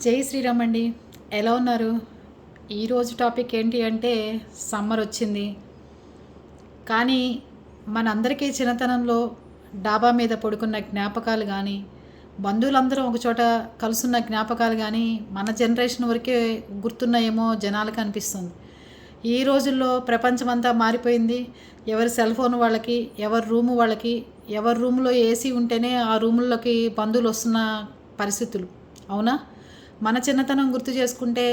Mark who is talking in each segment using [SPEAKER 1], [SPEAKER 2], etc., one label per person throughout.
[SPEAKER 1] జై శ్రీరామ్ అండి. ఎలా ఉన్నారు? ఈరోజు టాపిక్ ఏంటి అంటే సమ్మర్ వచ్చింది. కానీ మనందరికీ చిన్నతనంలో డాబా మీద పడుకున్న జ్ఞాపకాలు కానీ బంధువులందరం ఒకచోట కలుసున్న జ్ఞాపకాలు కానీ మన జనరేషన్ వరకే గుర్తున్నాయేమో జనాలకు అనిపిస్తుంది. ఈ రోజుల్లో ప్రపంచమంతా మారిపోయింది. ఎవరి సెల్ ఫోన్ వాళ్ళకి ఎవరి రూము వాళ్ళకి ఎవరి రూమ్లో ఏసీ ఉంటేనే ఆ రూముల్లోకి బంధువులు వస్తున్న పరిస్థితులు. అవునా? మన చిన్నతనం గుర్తు చేసుకుంటే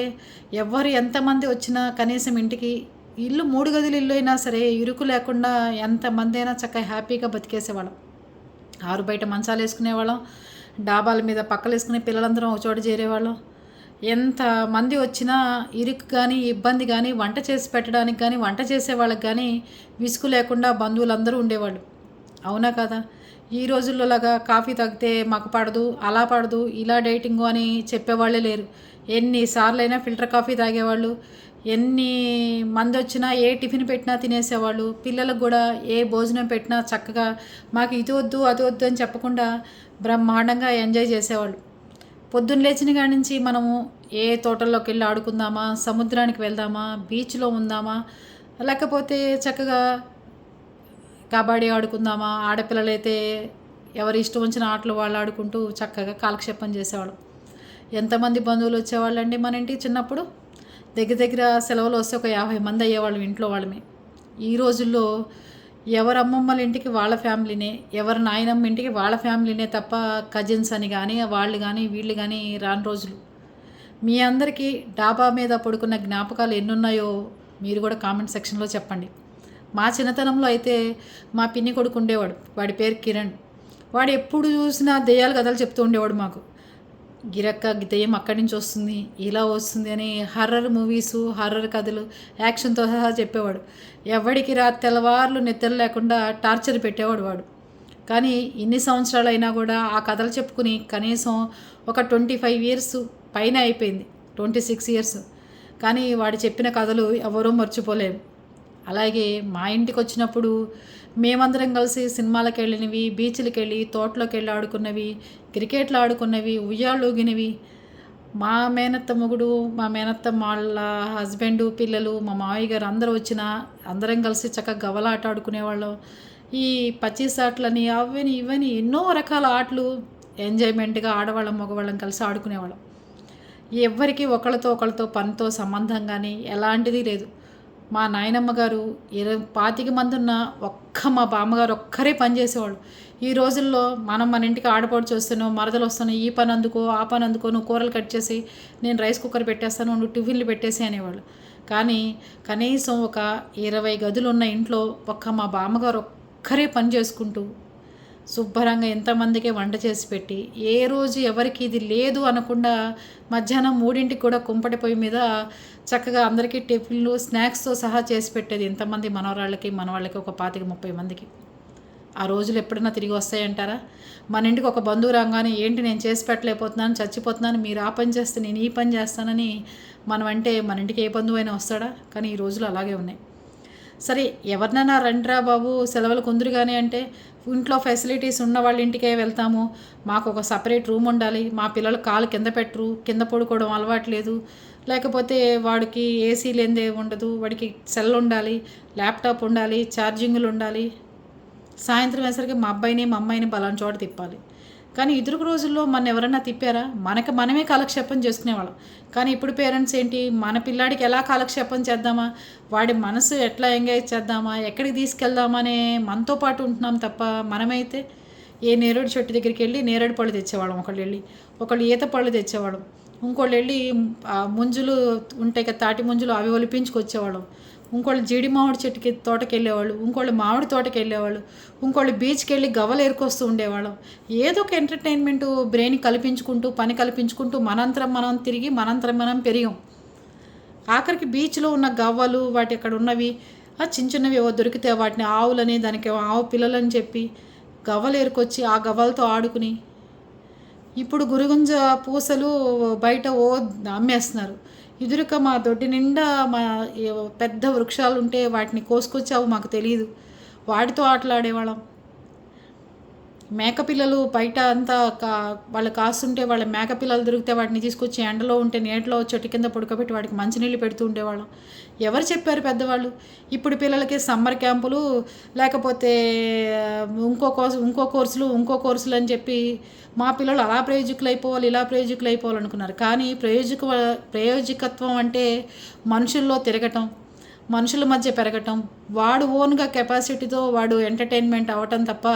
[SPEAKER 1] ఎవరు ఎంతమంది వచ్చినా కనీసం ఇంటికి ఇల్లు మూడు గదులు ఇల్లు అయినా సరే ఇరుకు లేకుండా ఎంతమంది అయినా చక్కగా హ్యాపీగా బతికేసేవాళ్ళం. ఆరు బయట మంచాలు వేసుకునేవాళ్ళం డాబాల మీద పక్కలు వేసుకునే పిల్లలందరం ఒక చోట చేరేవాళ్ళం. ఎంత మంది వచ్చినా ఇరుకు కానీ ఇబ్బంది కానీ వంట చేసి పెట్టడానికి కానీ వంట చేసే వాళ్ళకి కానీ విసుగు లేకుండా బంధువులందరూ ఉండేవాళ్ళు. అవునా కదా? ఈ రోజుల్లోలాగా కాఫీ తాగితే మాకు పడదు అలా పడదు ఇలా డేటింగు అని చెప్పేవాళ్ళే లేరు. ఎన్నిసార్లైనా ఫిల్టర్ కాఫీ తాగేవాళ్ళు ఎన్ని మంది వచ్చినా ఏ టిఫిన్ పెట్టినా తినేసేవాళ్ళు పిల్లలకు కూడా ఏ భోజనం పెట్టినా చక్కగా మాకు ఇది వద్దు అది వద్దు అని చెప్పకుండా బ్రహ్మాండంగా ఎంజాయ్ చేసేవాళ్ళు. పొద్దున్న లేచిన కాడి నుంచి మనము ఏ తోటల్లోకి వెళ్ళి ఆడుకుందామా సముద్రానికి వెళ్దామా బీచ్లో ఉందామా లేకపోతే చక్కగా కబడ్డీ ఆడుకుందామా? ఆడపిల్లలైతే ఎవరి ఇష్టం వచ్చిన ఆటలు వాళ్ళు ఆడుకుంటూ చక్కగా కాలక్షేపం చేసేవాళ్ళం. ఎంతమంది బంధువులు వచ్చేవాళ్ళండి మన ఇంటికి చిన్నప్పుడు? దగ్గర దగ్గర సెలవులు వస్తే ఒక యాభై మంది అయ్యేవాళ్ళం ఇంట్లో వాళ్ళమే. ఈ రోజుల్లో ఎవరి అమ్మమ్మల ఇంటికి వాళ్ళ ఫ్యామిలీనే ఎవరి నాయనమ్మ ఇంటికి వాళ్ళ ఫ్యామిలీనే తప్ప కజిన్స్ అని కానీ వాళ్ళు కానీ వీళ్ళు కానీ రాని రోజులు. మీ అందరికీ డాబా మీద పడుకున్న జ్ఞాపకాలు ఎన్నున్నాయో మీరు కూడా కామెంట్ సెక్షన్లో చెప్పండి. మా చిన్నతనంలో అయితే మా పిన్ని కొడుకు ఉండేవాడు. వాడి పేరు కిరణ్. వాడు ఎప్పుడు చూసినా దెయ్యాలు కథలు చెప్తూ ఉండేవాడు మాకు. గిరక్క దెయ్యం అక్కడి నుంచి వస్తుంది ఇలా వస్తుంది అని హర్రర్ మూవీస్ హర్రర్ కథలు యాక్షన్తో సహా చెప్పేవాడు. ఎవడికి రా తెల్లవార్లు నిద్ర లేకుండా టార్చర్ పెట్టేవాడు వాడు. కానీ ఇన్ని సంవత్సరాలు అయినా కూడా ఆ కథలు చెప్పుకుని కనీసం ఒక ట్వంటీ ఫైవ్ ఇయర్స్ పైన అయిపోయింది. Twenty six years. కానీ వాడు చెప్పిన కథలు ఎవరూ మర్చిపోలేము అలాగే మా ఇంటికి వచ్చినప్పుడు మేమందరం కలిసి సినిమాలకు వెళ్ళినవి బీచ్లకు వెళ్ళి తోటలోకి వెళ్ళి ఆడుకున్నవి క్రికెట్లు ఆడుకున్నవి ఉయ్యాళ్ళు ఊగినవి మా మేనత్త మొగుడు మా మేనత్త వాళ్ళ హస్బెండ్ పిల్లలు మా మావయ్య గారు అందరూ వచ్చిన అందరం కలిసి చక్కగా గవలాట ఆడుకునేవాళ్ళం ఈ పచ్చిసాట్లని అవని ఇవని ఎన్నో రకాల ఆటలు ఎంజాయ్మెంట్గా ఆడవాళ్ళం మగవాళ్ళం కలిసి ఆడుకునేవాళ్ళం. ఎవరికి ఒకళ్ళతో ఒకళ్ళతో పనితో సంబంధం కానీ ఎలాంటిది లేదు. మా నాయనమ్మ గారు ఇరవై పాతిక మంది ఉన్న ఒక్క మా బామ్మగారు ఒక్కరే పని చేసేవాళ్ళు. ఈ రోజుల్లో మనం మన ఇంటికి ఆడపడుచు వస్తున్నావు మరదలు వస్తున్నావు ఈ పని అందుకో ఆ పని అందుకో నువ్వు కూరలు కట్ చేసి నేను రైస్ కుక్కర్ పెట్టేస్తాను నువ్వు టిఫిన్లు పెట్టేసి అనేవాళ్ళు. కానీ కనీసం ఒక ఇరవై గదులు ఉన్న ఇంట్లో ఒక్క మా బామ్మగారు ఒక్కరే పని చేసుకుంటూ శుభ్రంగా ఎంతమందికే వంట చేసి పెట్టి ఏ రోజు ఎవరికి ఇది లేదు అనకుండా మధ్యాహ్నం మూడింటికి కూడా కుంపటి పొయ్యి మీద చక్కగా అందరికీ టిఫిన్లు స్నాక్స్తో సహా చేసి పెట్టేది ఎంతమంది మనవరాళ్ళకి మనవాళ్ళకి ఒక పాతిక ముప్పై మందికి. ఆ రోజులు ఎప్పుడైనా తిరిగి వస్తాయంటారా? మన ఇంటికి ఒక బంధువు రాగానే ఏంటి నేను చేసి పెట్టలేకపోతున్నాను చచ్చిపోతున్నాను మీరు ఆ పని చేస్తే నేను ఈ పని చేస్తానని మనం అంటే మన ఇంటికి ఏ బంధువు అయినా వస్తాడా? కానీ ఈ రోజులు అలాగే ఉన్నాయి. సరే ఎవరినైనా రండిరా బాబు సెలవులు కొందరుగానే అంటే ఇంట్లో ఫెసిలిటీస్ ఉన్న వాళ్ళ ఇంటికే వెళ్తాము. మాకు ఒక సపరేట్ రూమ్ ఉండాలి. మా పిల్లలు కాలు కింద పెట్టరు. కింద పడుకోవడం అలవాట్లేదు. లేకపోతే వాడికి ఏసీ లేనిదే ఉండదు. వాడికి సెల్ ఉండాలి ల్యాప్టాప్ ఉండాలి ఛార్జింగ్లు ఉండాలి. సాయంత్రం వేసరికి మా అబ్బాయిని మా అమ్మాయిని బలం చోట తిప్పాలి. కానీ ఇదురు రోజుల్లో మన ఎవరైనా తిప్పారా? మనకి మనమే కాలక్షేపం చేసుకునేవాళ్ళం. కానీ ఇప్పుడు పేరెంట్స్ ఏంటి? మన పిల్లాడికి ఎలా కాలక్షేపం చేద్దామా? వాడి మనసు ఎట్లా ఎంగేజ్ చేద్దామా? ఎక్కడికి తీసుకెళ్దామా అనే మనతో పాటు ఉంటున్నాం తప్ప మనమైతే ఏ నేరేడు చెట్టు దగ్గరికి వెళ్ళి నేరేడు పళ్ళు తెచ్చేవాళ్ళం. ఒకళ్ళు వెళ్ళి ఒకళ్ళు ఈత పళ్ళు తెచ్చేవాళ్ళం. ఇంకోళ్ళు వెళ్ళి ముంజులు ఉంటాయి కదా తాటి ముంజులు అవి ఒలిపించుకొచ్చేవాళ్ళం. ఇంకోళ్ళు జీడి మామిడి చెట్టుకి తోటకి వెళ్ళేవాళ్ళు ఇంకోళ్ళు మామిడి తోటకి వెళ్ళేవాళ్ళు ఇంకోళ్ళు బీచ్కి వెళ్ళి గవ్వలు ఎరుకొస్తూ ఉండేవాళ్ళం. ఏదో ఒక ఎంటర్టైన్మెంట్ బ్రెయిన్ కల్పించుకుంటూ పని కల్పించుకుంటూ మనంతరం మనం తిరిగి మనంతరం మనం పెరిగాం. ఆఖరికి బీచ్లో ఉన్న గవ్వలు వాటి అక్కడ ఉన్నవి చిన్న చిన్నవి ఏవో దొరికితే వాటిని ఆవులని దానికి ఆవు పిల్లలని చెప్పి గవ్వలు ఎరుకొచ్చి ఆ గవ్వలతో ఆడుకుని ఇప్పుడు గురుగుంజ పూసలు బయట ఓ అమ్మేస్తున్నారు. ఎదురుక మా దొడ్డి నిండా మా పెద్ద వృక్షాలు ఉంటే వాటిని కోసుకొచ్చావు మాకు తెలియదు వాటితో ఆటలాడేవాళ్ళం. మేకపిల్లలు బయట అంతా కా వాళ్ళు కాస్తుంటే వాళ్ళ మేకపిల్లలు దొరికితే వాటిని తీసుకొచ్చి ఎండలో ఉంటే నీటిలో చెట్టు కింద పడుకోబెట్టి వాటికి మంచినీళ్ళు పెడుతూ ఉండేవాళ్ళం. ఎవరు చెప్పారు పెద్దవాళ్ళు? ఇప్పుడు పిల్లలకి సమ్మర్ క్యాంపులు లేకపోతే ఇంకో కోర్సు ఇంకో కోర్సులు ఇంకో కోర్సులు అని చెప్పి మా పిల్లలు అలా ప్రయోజకులు అయిపోవాలి ఇలా ప్రయోజకులు అయిపోవాలనుకున్నారు కానీ ప్రయోజక ప్రయోజకత్వం అంటే మనుషుల్లో తిరగటం. మనుషుల మధ్య పెరగటం వాడు ఓన్గా కెపాసిటీతో వాడు ఎంటర్టైన్మెంట్ అవ్వటం తప్ప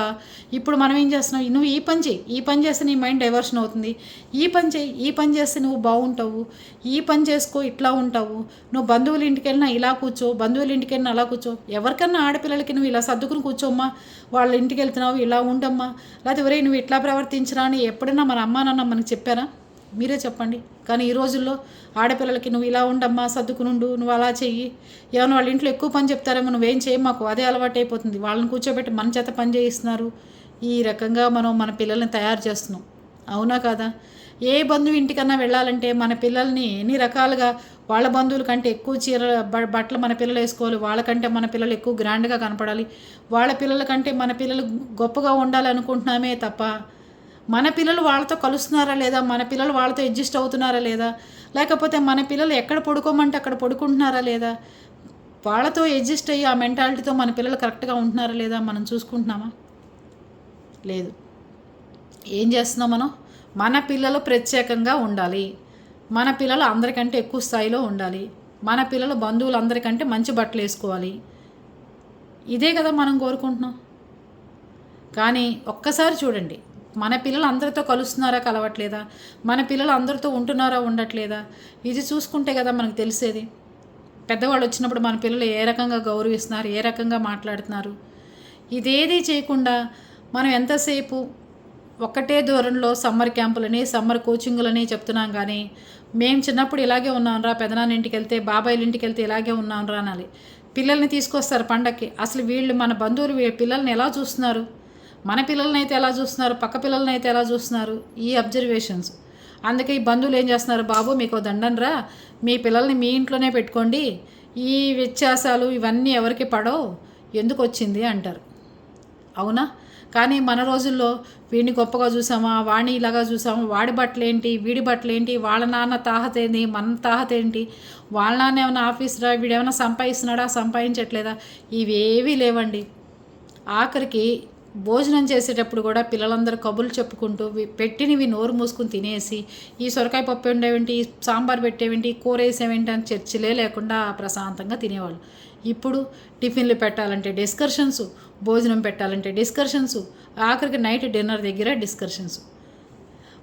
[SPEAKER 1] ఇప్పుడు మనం ఏం చేస్తున్నావు నువ్వు ఈ పని చేయి. ఈ పని చేస్తే నీ మైండ్ డైవర్షన్ అవుతుంది. ఈ పని చేయి. ఈ పని చేస్తే నువ్వు బాగుంటావు. ఈ పని చేసుకో ఇట్లా ఉంటావు. నువ్వు బంధువుల ఇంటికి వెళ్ళినా ఇలా కూర్చో బంధువుల ఇంటికి వెళ్ళినా అలా కూర్చో. ఎవరికన్నా ఆడపిల్లలకి నువ్వు ఇలా సర్దుకుని కూర్చోమ్మా. వాళ్ళ ఇంటికి వెళ్తున్నావు ఇలా ఉండమ్మా. లేకపోతే ఎవరే నువ్వు ఇట్లా ప్రవర్తించరా అని ఎప్పుడైనా మన అమ్మా నాన్న మనకి చెప్పారా? మీరే చెప్పండి. కానీ ఈ రోజుల్లో ఆడపిల్లలకి నువ్వు ఇలా ఉండమ్మా సర్దుకునుండు నువ్వు అలా చెయ్యి. ఏమైనా వాళ్ళ ఇంట్లో ఎక్కువ పని చెప్తారేమో నువ్వేం చేయి మాకు అదే అలవాటు అయిపోతుంది వాళ్ళని కూర్చోబెట్టి మన చేత పని చేయిస్తున్నారు. ఈ రకంగా మనం మన పిల్లల్ని తయారు చేస్తున్నాం. అవునా కదా? ఏ బంధువు ఇంటికన్నా వెళ్ళాలంటే మన పిల్లల్ని ఎన్ని రకాలుగా వాళ్ళ బంధువుల కంటే ఎక్కువ చీర బట్టలు మన పిల్లలు వేసుకోవాలి. వాళ్ళకంటే మన పిల్లలు ఎక్కువ గ్రాండ్గా కనపడాలి. వాళ్ళ పిల్లల కంటే మన పిల్లలు గొప్పగా ఉండాలి అనుకుంటున్నామే తప్ప మన పిల్లలు వాళ్ళతో కలుస్తున్నారా లేదా? మన పిల్లలు వాళ్ళతో అడ్జస్ట్ అవుతున్నారా లేదా? లేకపోతే మన పిల్లలు ఎక్కడ పడుకోమంటే అక్కడ పడుకుంటున్నారా లేదా? వాళ్ళతో అడ్జస్ట్ అయ్యి ఆ మెంటాలిటీతో మన పిల్లలు కరెక్ట్గా ఉంటున్నారా లేదా మనం చూసుకుంటున్నామా? లేదు. ఏం చేస్తున్నాం మనం? మన పిల్లలు ప్రత్యేకంగా ఉండాలి. మన పిల్లలు అందరికంటే ఎక్కువ స్థాయిలో ఉండాలి. మన పిల్లలు బంధువులు అందరికంటే మంచి బట్టలు వేసుకోవాలి. ఇదే కదా మనం కోరుకుంటున్నాం. కానీ ఒక్కసారి చూడండి. మన పిల్లలు అందరితో కలుస్తున్నారా కలవట్లేదా? మన పిల్లలు అందరితో ఉంటున్నారా ఉండట్లేదా? ఇది చూసుకుంటే కదా మనకు తెలిసేది. పెద్దవాళ్ళు వచ్చినప్పుడు మన పిల్లలు ఏ రకంగా గౌరవిస్తున్నారు ఏ రకంగా మాట్లాడుతున్నారు? ఇదేది చేయకుండా మనం ఎంతసేపు ఒక్కటే దూరంలో సమ్మర్ క్యాంపులని సమ్మర్ కోచింగులని చెప్తున్నాం కానీ మేము చిన్నప్పుడు ఇలాగే ఉన్నాంరా పెదనాన్న ఇంటికి వెళ్తే బాబాయిల ఇంటికి వెళ్తే ఇలాగే ఉన్నాంరా అనాలి. పిల్లల్ని తీసుకొస్తారు పండక్కి. అసలు వీళ్ళు మన బంధువులు పిల్లల్ని ఎలా చూస్తున్నారు? మన పిల్లల్ని అయితే ఎలా చూస్తున్నారు? పక్క పిల్లల్ని అయితే ఎలా చూస్తున్నారు? ఈ అబ్జర్వేషన్స్. అందుకే ఈ బంధువులు ఏం చేస్తున్నారు బాబు మీకు దండనరా మీ పిల్లల్ని మీ ఇంట్లోనే పెట్టుకోండి. ఈ వ్యత్యాసాలు ఇవన్నీ ఎవరికి పడవు. ఎందుకు వచ్చింది అంటారు. అవునా? కానీ మన రోజుల్లో వీడిని గొప్పగా చూసామా? వాడిని ఇలాగా చూసామా? వాడి బట్టలు ఏంటి వీడి బట్టలు ఏంటి వాళ్ళ నాన్న తాహత ఏంటి మన తాహత ఏంటి వాళ్ళ నాన్న ఏమైనా ఆఫీసరా వీడేమైనా సంపాదిస్తున్నాడా? సంపాదించట్లేదా? ఇవేవీ లేవండి. ఆఖరికి భోజనం చేసేటప్పుడు కూడా పిల్లలందరూ కబుర్లు చెప్పుకుంటూ పెట్టినవి నోరు మూసుకుని తినేసి ఈ సొరకాయ పప్పు ఉండేవేంటి ఈ సాంబార్ పెట్టేవేంటి కూర వేసేవేంటి అని చర్చలే లేకుండా ప్రశాంతంగా తినేవాళ్ళు. ఇప్పుడు టిఫిన్లు పెట్టాలంటే డిస్కషన్స్ భోజనం పెట్టాలంటే డిస్కషన్స్ ఆఖరికి నైట్ డిన్నర్ దగ్గర డిస్కషన్స్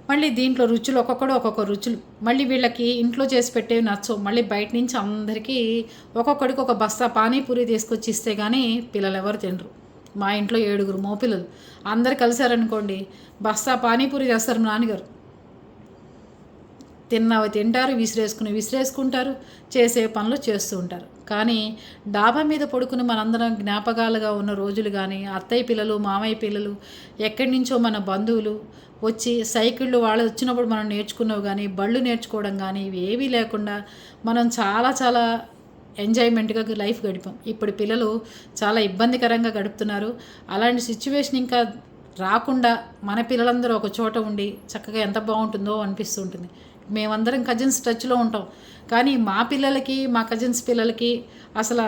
[SPEAKER 1] మళ్ళీ దీంట్లో రుచులు ఒక్కొక్కడు ఒక్కొక్క రుచులు. మళ్ళీ వీళ్ళకి ఇంట్లో చేసి పెట్టేవి నచ్చవు. మళ్ళీ బయట నుంచి అందరికీ ఒక్కొక్కడికి ఒక బస్తా పానీపూరి తీసుకొచ్చి ఇస్తే కానీ పిల్లలు ఎవరు తినరు. మా ఇంట్లో ఏడుగురు మోపిల్లలు. అందరు కలిశారనుకోండి బస్తా పానీపూరి చేస్తారు మా నాన్నగారు. తిన్నవి తింటారు విసిరేసుకుని విసిరేసుకుంటారు చేసే పనులు చేస్తూ ఉంటారు. కానీ డాబా మీద పడుకుని మనందరం జ్ఞాపకాలుగా ఉన్న రోజులు కానీ అత్తయ్య పిల్లలు మామయ్య పిల్లలు ఎక్కడి నుంచో మన బంధువులు వచ్చి సైకిళ్ళు వాళ్ళు వచ్చినప్పుడు మనం నేర్చుకున్నవి కానీ బళ్ళు నేర్చుకోవడం కానీ ఇవి ఏవీ లేకుండా మనం చాలా చాలా ఎంజాయ్మెంట్గా లైఫ్ గడిపాం. ఇప్పుడు పిల్లలు చాలా ఇబ్బందికరంగా గడుపుతున్నారు. అలాంటి సిచ్యువేషన్ ఇంకా రాకుండా మన పిల్లలందరూ ఒక చోట ఉండి చక్కగా ఎంత బాగుంటుందో అనిపిస్తుంటుంది మేమందరం కజిన్స్ టచ్లో ఉంటాం. కానీ మా పిల్లలకి మా కజిన్స్ పిల్లలకి అసలు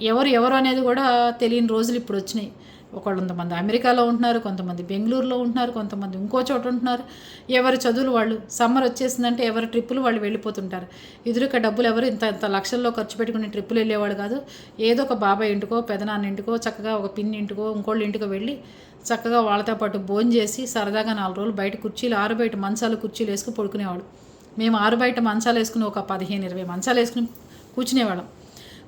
[SPEAKER 1] ఎవరు ఎవరు అనేది కూడా తెలియని రోజులు ఇప్పుడు వచ్చినాయి. ఒకళ్ళు కొంతమంది అమెరికాలో ఉంటున్నారు కొంతమంది బెంగళూరులో ఉంటున్నారు కొంతమంది ఇంకో చోట ఉంటున్నారు. ఎవరి చదువులు వాళ్ళు సమ్మర్ వచ్చేసిందంటే ఎవరి ట్రిప్పులు వాళ్ళు వెళ్ళిపోతుంటారు. ఎదురుక డబ్బులు ఎవరు ఇంత ఇంత లక్షల్లో ఖర్చు పెట్టుకుని ట్రిప్పులు వెళ్ళేవాడు కాదు. ఏదో ఒక బాబాయ్ ఇంటికో పెదనాన్న ఇంటికో చక్కగా ఒక పిన్ని ఇంటికో ఇంకోళ్ళ ఇంటికో వెళ్ళి చక్కగా వాళ్ళతో పాటు భోజనం చేసి సరదాగా నాలుగు రోజులు బయట కుర్చీలు ఆరు బయట మంచాలు కుర్చీలు వేసుకుని పడుకునేవాడు. మేము ఆరు బయట మంచాలు వేసుకుని ఒక పదిహేను ఇరవై మంచాలు వేసుకుని కూర్చునేవాళ్ళం.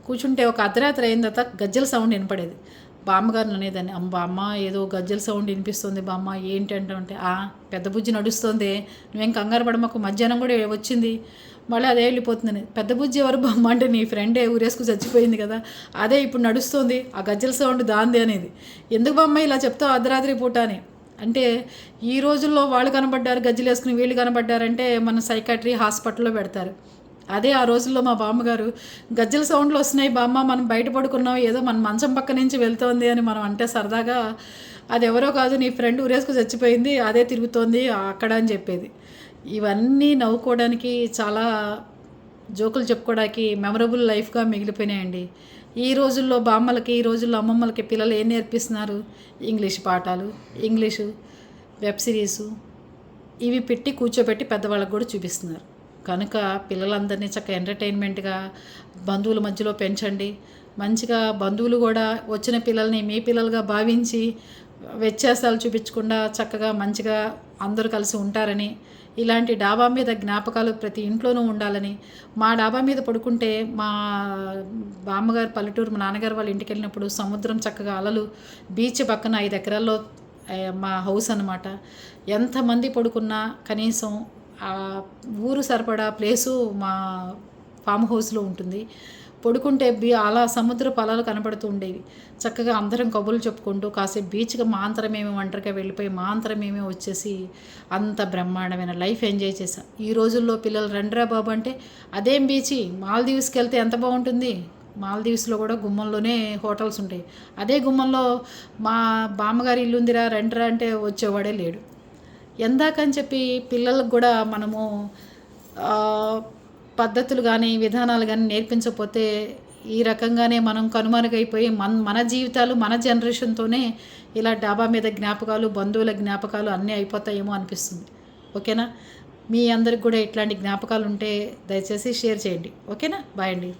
[SPEAKER 1] కూర్చుంటే ఒక అర్ధరాత్రి అయిన తర్వాత గజ్జల సౌండ్ వినపడేది. బామ్మగారు అనేదాన్ని అమ్మ బామ్మ ఏదో గజ్జల సౌండ్ వినిపిస్తుంది బామ్మ ఏంటి అంటే ఆ పెద్ద బుజ్జి నడుస్తుంది నువ్వేం కంగారు పడమాకు మధ్యాహ్నం కూడా వచ్చింది మళ్ళీ అదే వెళ్ళిపోతుందని. పెద్ద బుజ్జి ఎవరు బామ్మ? అంటే నీ ఫ్రెండే ఊరేసుకు చచ్చిపోయింది కదా అదే ఇప్పుడు నడుస్తుంది ఆ గజ్జల సౌండ్ దాంది అనేది. ఎందుకు బామ్మ ఇలా చెప్తావు అర్ధరాత్రి పూట అని? అంటే ఈ రోజుల్లో వాళ్ళు కనబడ్డారు గజ్జలు వేసుకుని వీళ్ళు కనబడ్డారంటే మన సైకాట్రీ హాస్పిటల్లో పెడతారు. అదే ఆ రోజుల్లో మా బామ్మగారు గజ్జల సౌండ్లు వస్తున్నాయి బామ్మ మనం బయట పడుకున్నాం ఏదో మన మంచం పక్క నుంచి వెళ్తోంది అని మనం అంటే సరదాగా అది ఎవరో కాదు నీ ఫ్రెండ్ ఊరేసుకు చచ్చిపోయింది అదే తిరుగుతోంది అక్కడ అని చెప్పేది. ఇవన్నీ నవ్వుకోవడానికి చాలా జోకులు చెప్పుకోవడానికి మెమరబుల్ లైఫ్గా మిగిలిపోయినాయండి. ఈ రోజుల్లో బామ్మలకి ఈ రోజుల్లో అమ్మమ్మలకి పిల్లలు ఏం నేర్పిస్తున్నారు? ఇంగ్లీష్ పాఠాలు ఇంగ్లీషు వెబ్ సిరీసు ఇవి పెట్టి కూర్చోబెట్టి పెద్దవాళ్ళకి కూడా చూపిస్తున్నారు. కనుక పిల్లలందరినీ చక్కగా ఎంటర్టైన్మెంట్గా బంధువుల మధ్యలో పెంచండి. మంచిగా బంధువులు కూడా వచ్చిన పిల్లల్ని మీ పిల్లలుగా భావించి వ్యత్యాసాలు చూపించకుండా చక్కగా మంచిగా అందరూ కలిసి ఉంటారని ఇలాంటి డాబా మీద జ్ఞాపకాలు ప్రతి ఇంట్లోనూ ఉండాలని మా డాబా మీద పడుకుంటే మా బామ్మగారు పల్లెటూరు మా నాన్నగారు వాళ్ళ ఇంటికి వెళ్ళినప్పుడు సముద్రం చక్కగా అలలు బీచ్ పక్కన ఐదు ఎకరాల్లో మా హౌస్ అనమాట ఎంతమంది పడుకున్నా కనీసం ఆ ఊరు సరిపడా ప్లేసు మా ఫామ్ హౌస్లో ఉంటుంది. పడుకుంటే బీ అలా సముద్ర పొలాలు కనపడుతూ ఉండేవి. చక్కగా అందరం కబుర్లు చెప్పుకుంటూ కాసేపు బీచ్గా మా అంతరమేమి ఒంటరిగా వెళ్ళిపోయి మా అంతరమేమి వచ్చేసి అంత బ్రహ్మాండమైన లైఫ్ ఎంజాయ్ చేశాం. ఈ రోజుల్లో పిల్లలు రండిరా బాబు అంటే అదేం బీచి? మాల్దీవ్స్కి వెళ్తే ఎంత బాగుంటుంది? మాల్దీవ్స్లో కూడా గుమ్మంలోనే హోటల్స్ ఉంటాయి. అదే గుమ్మంలో మా బామ్మగారి ఇల్లుందిరా రండిరా అంటే వచ్చేవాడే లేడు. ఎందాకని చెప్పి పిల్లలకు కూడా మనము పద్ధతులు కానీ విధానాలు కానీ నేర్పించకపోతే ఈ రకంగానే మనం కనుమరుగైపోయి మన మన జీవితాలు మన జనరేషన్తోనే ఇలా డాబా మీద జ్ఞాపకాలు బంధువుల జ్ఞాపకాలు అన్నీ అయిపోతాయేమో అనిపిస్తుంది. ఓకేనా? మీ అందరికి కూడా ఇట్లాంటి జ్ఞాపకాలు ఉంటే దయచేసి షేర్ చేయండి. ఓకేనా? బాయ్ అండి.